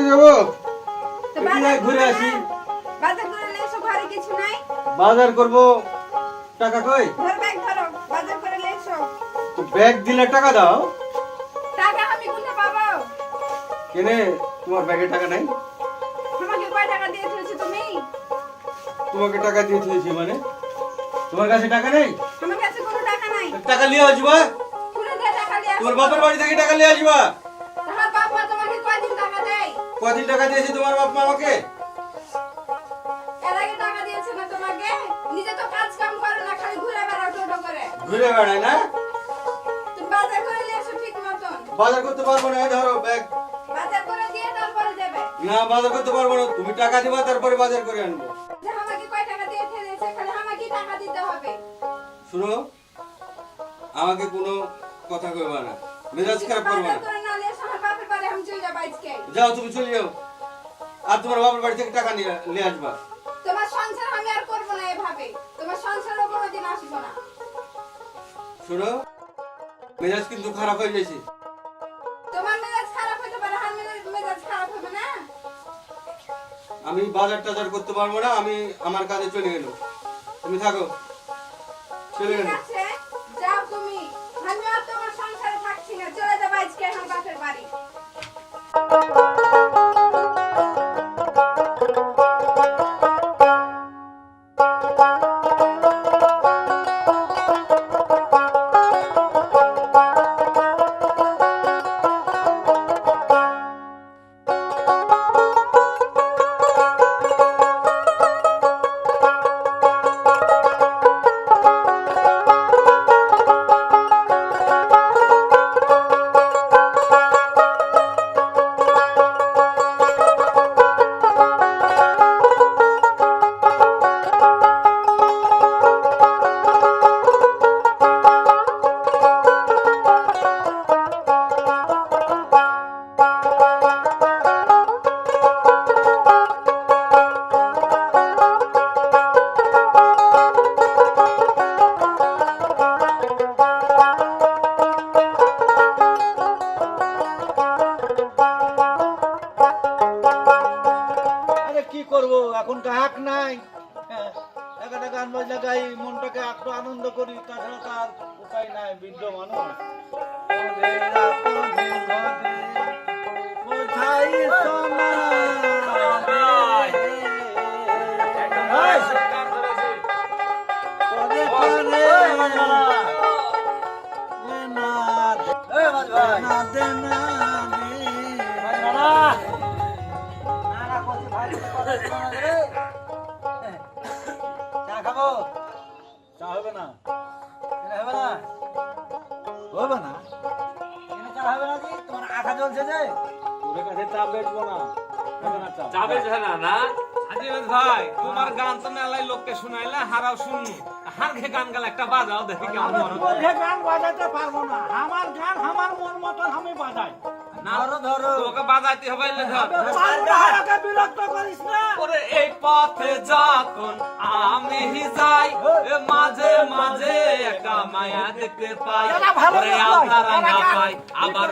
যাব? তো বাজার ঘুরে আসি। বাজার করে এসো ঘরে কিছু নাই। বাজার করব। টাকা কই? ধর ব্যাগ ধরো বাজার করে এসো। তো ব্যাগ দিলে টাকা দাও। টাকা আমি কোনটা পাবো? কেনে? তোমার ব্যাগে টাকা নাই? আমাকে কয় টাকা দিয়ে তুলেছো তুমি? তোমাকে টাকা দিয়ে দিয়েছি মানে? তোমার কাছে টাকা নেই? আমার কাছে কোনো টাকা নাই। টাকা নিয়ে আসবা? কোনে তোমার বাপের বাড়ি থেকে টাকা নিয়ে আসবা? কদিন টাকা দিয়েছে তোমার বাপ মা আমাকে? এর আগে টাকা দিয়েছে না তোমাকে? নিজে তো কাজ কাম করো না খালি ঘুরে বেড়াও টোটো করে। ঘুরে বেড়ায় না? তুমি বাজার করে নিয়ে এসো ঠিক মতন। বাজার করতে পারব না এই ধরো ব্যাগ। বাজার করে দিয়ে তারপরে দেবে। না বাজার করতে পারব না তুমি টাকা দিবা তারপরে বাজার করে আনব। যে আমাকে কয় টাকা দিয়ে ফেলেছে খালি আমাকে টাকা দিতে হবে। শুনো আমাকে কোনো কথা কইবা না মেজাজ খারাপ করবা না করে না নিয়ে এসো আমার বাপের বাড়ি আমি চলে যাব আজকে যাও তুমি চলে যাও। আর তোমার বাপের বাড়ি থেকে টাকা নিয়ে আসবা। তোমার সংসার আমি আর করব না এভাবে। তোমার সংসারও কোনোদিন আসব না। শুনো মেজাজ কিন্তু খারাপ হয়ে গেছে। তোমার মেজাজ খারাপ হতে পারে আর মেজাজ মেজাজ খারাপ হবে না? আমি বাজার টাজার করতে পারব না আমি আমার কাজে চলে গেল। তুমি থাকো। চলে গেল। যাও তুমি। আমি আর তোমার সংসারে থাকছি না। চলে যাব আজকে আমার বাপের বাড়ি। আরে এখন গ্রাহক নাই। একটা গান বাজনা গাই মনটাকে একটু আনন্দ করি, তাছাড়া তার উপায় নাই, বৃদ্ধ মানুষ। বোঝাই সোনা রে। এই, ওরে পারে না। দে- না দে না দে। চা হবে না। হবে না? হবে না চা হবে না জি তোমার আঠা জ্বলছে যে। তোর কাছে চা বেচবো না। চা? যাবে না না? আজিজ ভাই তোমার গান তো মেলায় লোককে শুনাইলে হারাও শুনু। হার ঘে গান গাল একটা বাজাও দেখি কেমন আমি মনে তোকে গান বাজাতে পারব না। আমার গান আমার মন মতন আমি বাজাই। ধরো ধরো। তোকে বাজাইতে হবে এলে ধর। পারব না, আমাকে বিরক্ত করিস না। ওরে এই পথে যখন আমি যাই মাঝে মাঝে একটা মায়া দেখতে পাই। ভালো আবার